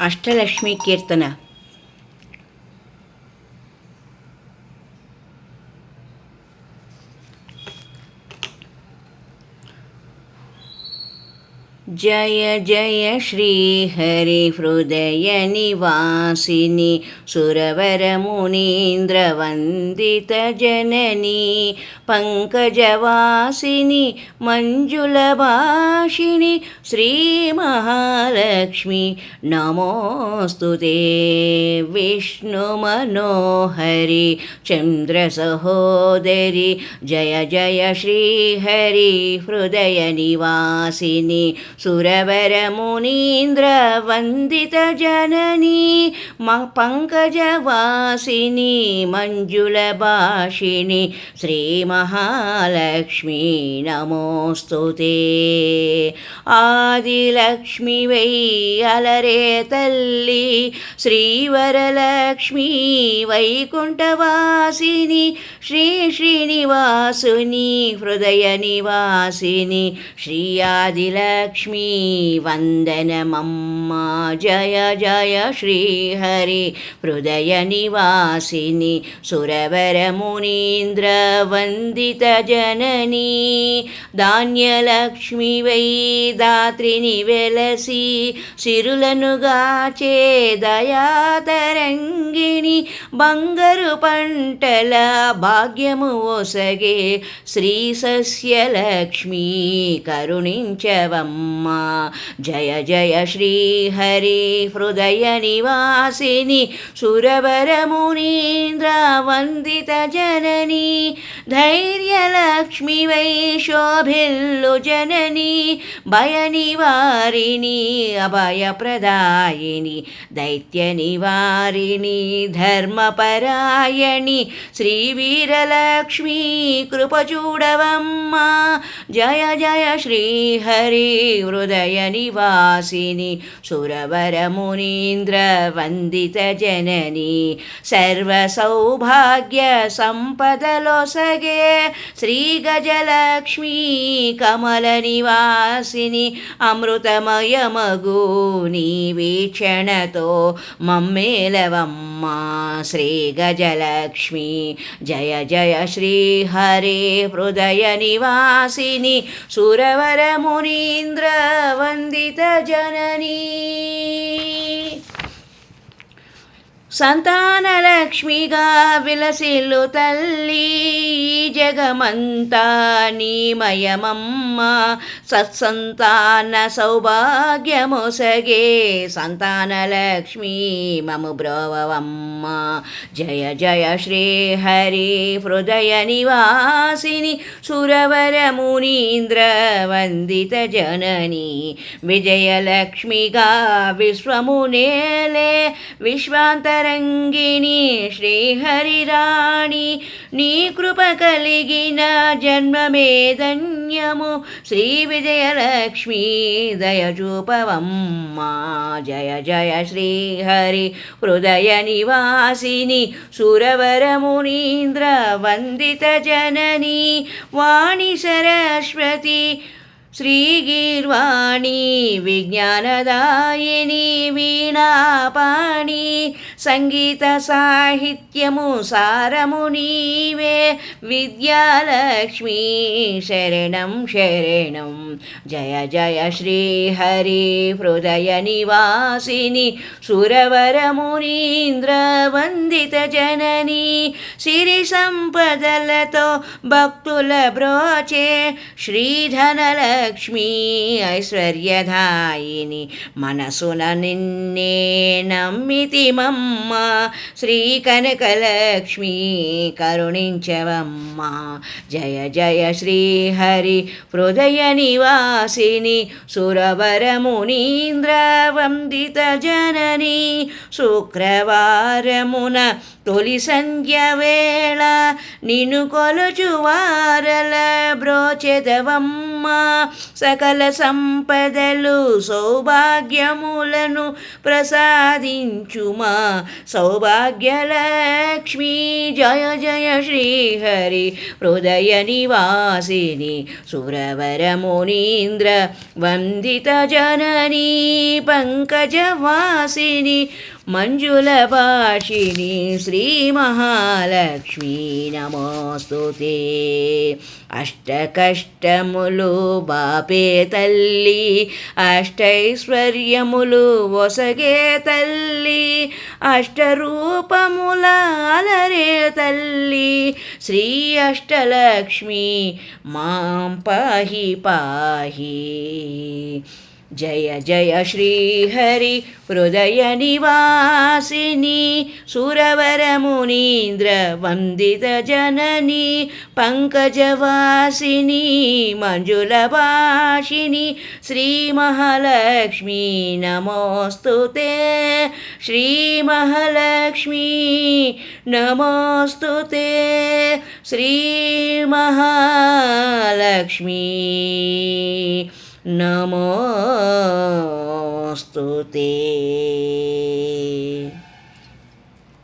అష్టలక్ష్మి కీర్తన జయ జయ శ్రీహరి హృదయ నివాసిని సురవరమునీంద్రవందిత జనని పంకజవాసిని మంజుల భాషిణి శ్రీ మహాలక్ష్మి. హృదయ విష్ణు మనోహరి చంద్ర సురవరమునీంద్ర వందిత జనని మ పంకజవాసిని మంజుల భాషిణి శ్రీ మహాలక్ష్మి నమోస్తు ఆదిలక్ష్మి వై అలరే తల్లి శ్రీవరలక్ష్మి వైకుంఠవాసిని శ్రీ శ్రీనివాసుని హృదయ నివాసిని శ్రీ ఆదిలక్ష్మి వందనమమ్మ జయ జయ శ్రీహరి. హృదయ నివాసిని సురవరమునీంద్ర వందిత జననీ. ధాన్యలక్ష్మి వై దాత్రిని వెలసి సిరులనుగాచే దయాతరంగిణి. బంగారు పంటల భాగ్యము ఒసగే శ్రీ సస్యలక్ష్మీ. కరుణించవమ్మ. జయ జయ శ్రీహరి హృదయ నివాసిని సురవరమునీంద్ర వందిత జనని ధైర్యలక్ష్మి వై శోభిల్లు జనని భయ నివారిణి అభయప్రదాయిని దైత్య నివారిణి ధర్మపరాయణి శ్రీ వీరలక్ష్మి కృప చూడవమ్మ జయ జయ శ్రీహరి హృదయ నివాసిని సురవరమునీంద్ర వందిత జనని సర్వ సౌభాగ్య वन्दितजननी సంతానలక్ష్మిగా విలసిల్లు తల్లి జగమంతా నీమయమమ్మ సత్సంతాన సౌభాగ్యమొసగే సంతానలక్ష్మి మము బ్రోవమ్మ జయ జయ శ్రీ హరి హృదయ నివాసిని సురవర మునీంద్ర వందిత జనని. విజయలక్ష్మిగా విశ్వమునేలే విశ్వాంతరంగిణి శ్రీహరిరాణి నీ కృప కలిగిన జన్మమే ధన్యము. శ్రీ విజయలక్ష్మీ దయచూపవమ్మ జయ జయ శ్రీహరి హృదయ నివాసిని సురవరమునీంద్ర వందిత జననీ. వాణి సరస్వతి శ్రీగీర్వాణి విజ్ఞానదాయిని వీణాపాణి సంగీత సాహిత్యము సారము నీవే విద్యాలక్ష్మి శరణం శరణం. జయ జయ శ్రీహరి హృదయ నివాసిని శ్రీధనల లక్ష్మీ ఐశ్వర్యధాయిని మనసున నిన్నే నమ్మితిమమ్మ శ్రీ కనకలక్ష్మీ కరుణించవమ్మ. జయ జయ శ్రీహరి హృదయ నివాసిని సురవర వందిత జనని శుక్రవారమున తొలి సంధ్య వేళ నిను కొలుచువారల బ్రోచెదవమ్మ. సకల సంపదలు సౌభాగ్యములను ప్రసాదించుమా. సౌభాగ్యలక్ష్మీ జయ జయ శ్రీహరి హృదయ నివాసిని సురవరమునీంద్ర వందిత జననీ పంకజవాసిని మంజుల పాషిణి శ్రీ మహాలక్ష్మీ నమోస్తుతే. అష్టకష్టములు బాపే తల్లి అష్టైశ్వర్యములు ఒసగే తల్లి అష్టరూపముల అలరే తల్లి శ్రీ అష్టలక్ష్మి మాం పాహి పాహి. జయ జయ శ్రీహరి హృదయ నివాసిని సురవరమునీంద్ర వందిత జనని పంకజవాసిని మంజుల భాషిని శ్రీ మహాలక్ష్మీ నమోస్తుతే శ్రీ మహాలక్ష్మీ